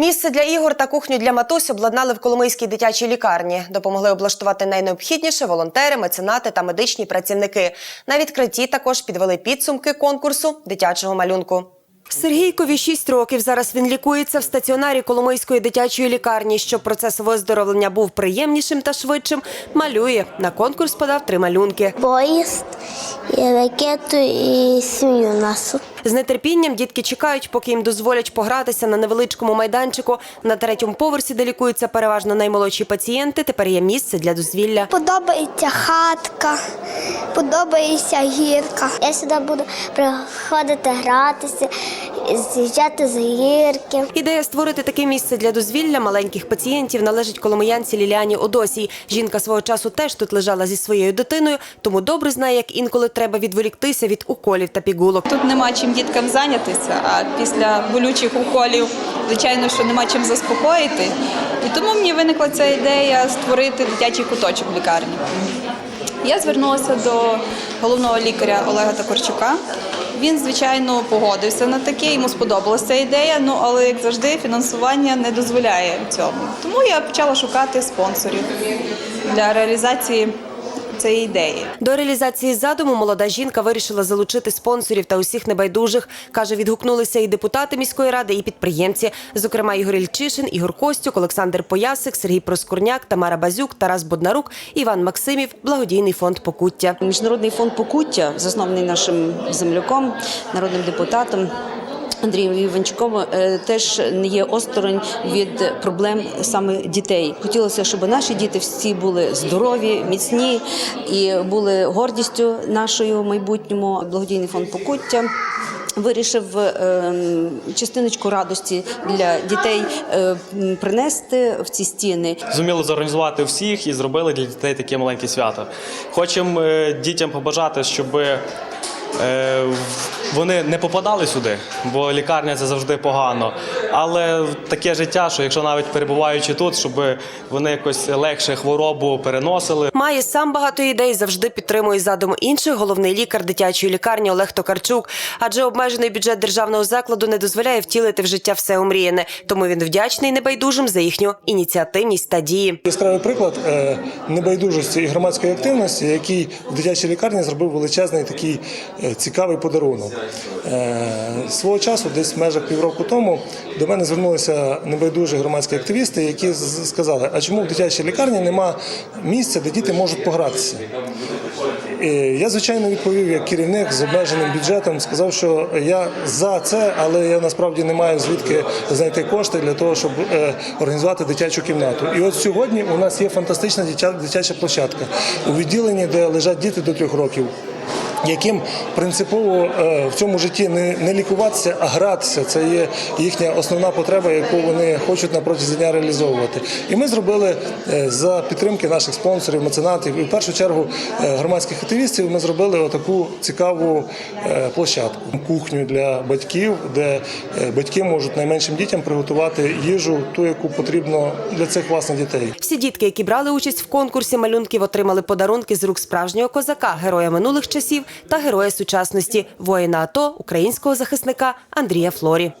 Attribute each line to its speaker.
Speaker 1: Місце для ігор та кухню для матусь обладнали в Коломийській дитячій лікарні. Допомогли облаштувати найнеобхідніше волонтери, меценати та медичні працівники. На відкритті також підвели підсумки конкурсу дитячого малюнку. Сергійкові 6 років. Зараз він лікується в стаціонарі Коломийської дитячої лікарні. Щоб процес виздоровлення був приємнішим та швидшим, малює. На конкурс подав три малюнки.
Speaker 2: поїзд, ракету і сім'ю нашу.
Speaker 1: З нетерпінням дітки чекають, поки їм дозволять погратися на невеличкому майданчику. На третьому поверсі, де лікуються переважно наймолодші пацієнти, тепер є місце для дозвілля.
Speaker 2: Подобається хатка, подобається гірка. Я сюди буду приходити гратися, з'їжджати з гірки.
Speaker 1: Ідея створити таке місце для дозвілля маленьких пацієнтів належить коломиянці Ліліані Одосій. Жінка свого часу теж тут лежала зі своєю дитиною, тому добре знає, як інколи треба відволіктися від уколів та пігулок.
Speaker 3: Тут нема чим діткам зайнятися, а після болючих уколів, звичайно, що нема чим заспокоїти. І тому мені виникла ця ідея створити дитячий куточок в лікарні. Я звернулася до головного лікаря Олега Токорчука. Він, звичайно, погодився на таке, йому сподобалася ця ідея, ну але як завжди, фінансування не дозволяє цьому. Тому я почала шукати спонсорів для реалізації цієї ідеї.
Speaker 1: До реалізації задуму молода жінка вирішила залучити спонсорів та усіх небайдужих. Каже, відгукнулися і депутати міської ради, і підприємці. Зокрема, Ігор Ільчишин, Ігор Костюк, Олександр Поясик, Сергій Проскурняк, Тамара Базюк, Тарас Боднарук, Іван Максимів, благодійний фонд Покуття.
Speaker 4: Міжнародний фонд покуття, заснований нашим земляком, народним депутатом. Андрієм Іванчуком е, теж не є осторонь від проблем саме дітей. Хотілося, щоб наші діти всі були здорові, міцні і були гордістю нашою майбутньому. Благодійний фонд покуття. Вирішив е, частиночку радості для дітей е, принести в ці стіни.
Speaker 5: зуміли зорганізувати всіх і зробили для дітей таке маленьке свято. Хочемо е, дітям побажати, щоб вони не попадали сюди, бо лікарня це завжди погано. Але таке життя, що якщо навіть перебуваючи тут, щоб вони якось легше хворобу переносили.
Speaker 1: Має сам багато ідей, завжди підтримує задум інших. Головний лікар дитячої лікарні Олег Токарчук. Адже обмежений бюджет державного закладу не дозволяє втілити в життя все омріяне. Тому він вдячний небайдужим за їхню ініціативність та дії.
Speaker 6: Яскравий приклад е, небайдужості і громадської активності, який в дитячій лікарні зробив величезний такий е, цікавий подарунок. Е, Свого часу, десь в межах півроку тому, до мене звернулися небайдужі громадські активісти, які сказали, а чому в дитячій лікарні нема місця, де діти можуть погратися. І Я, звичайно, відповів як керівник з обмеженим бюджетом, сказав, що я за це, але я насправді не маю звідки знайти кошти для того, щоб е, організувати дитячу кімнату. І от сьогодні у нас є фантастична дитя- дитяча площадка у відділенні, де лежать діти до трьох років. Яким принципово е, в цьому житті не, не лікуватися, а гратися. Це є їхня основна потреба, яку вони хочуть на протязі дня реалізовувати. І ми зробили е, за підтримки наших спонсорів, меценатів і в першу чергу е, громадських активістів. Ми зробили отаку цікаву площадку, кухню для батьків, де батьки можуть найменшим дітям приготувати їжу, ту, яку потрібно для цих власних дітей.
Speaker 1: Всі дітки, які брали участь в конкурсі малюнків, отримали подарунки з рук справжнього козака, героя минулих часів та героя сучасності, воїна АТО, українського захисника Андрія Флорі.